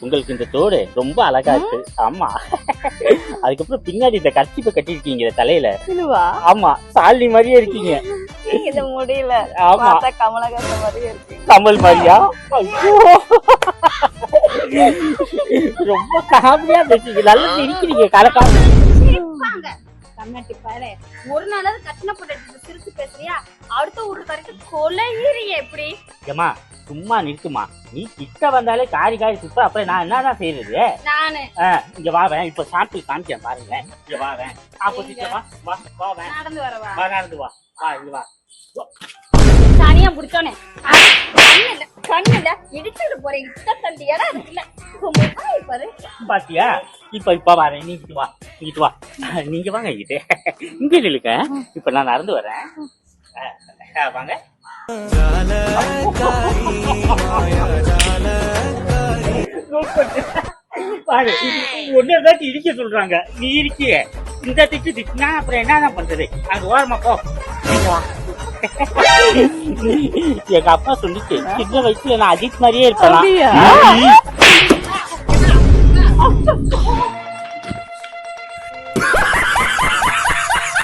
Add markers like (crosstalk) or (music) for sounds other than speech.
உங்களுக்கு இந்த தோடு ரொம்ப அழகா இருக்கு. ஆமா. அதுக்கப்புறம் பின்னாடி இந்த கர்ச்சிப்பை கட்டிருக்கீங்க தலையில. ஆமா. சாலினி மாதிரியே இருக்கீங்க. முடியல ஆமா. கமலஹாசன் மாதிரியே இருக்கு கமல் மாதிரியா? ஐயோ. ரொம்ப காமெடியா பேசுறீங்க. நல்லா சிரிக்கிறீங்க கலக்கா இருப்பாங்க கண்ணாட்டி பாரு. ஒரு நாளாவது கட்டின போட்டு சிரிச்சு பேசுறியா? அடுத்த ஊரு கரைக்கு கொலையிறிய எப்படி? ஏமா சும்மா நிற்குமா? நீ கிட்ட வந்தாலே காரி காரி சுத்த அப்புறம் நான் என்னதான் செய்யறது நானு. இங்க வாவேன் இப்ப சாப்பிட்டு காமிச்சேன் பாருங்க. இங்க வாவேன் ஆப்போசிட்ல வா வா வாவேன் நடந்து வரவா வா. நடந்து வா. வா இங்க வா. தனியா பிடிச்சோனே. கண்ணு இல்ல கண்ணு இல்ல இடிச்சுட்டு போறேன் இட்ட தண்டி இடம் இருக்குல்ல. பாரு. பாத்தியா? இப்ப இப்ப வரேன் நீ இங்கிட்டு வா. இங்கிட்டு வா. நீங்க வாங்க இங்கிட்டு. இங்க நில்லுங்க இப்ப நான் நடந்து வரேன். வாங்க. (laughs) பாரு இடிக்க சொல்றாங்க. நீ இருக்கிய இந்த திட்டு திட்டுனா அப்புறம் என்ன பண்றது? அங்க ஓரமா போ. எங்க அப்பா சொல்லிச்சு சின்ன வயசுல நான் அஜித் மாதிரியே? இருப்பேன்?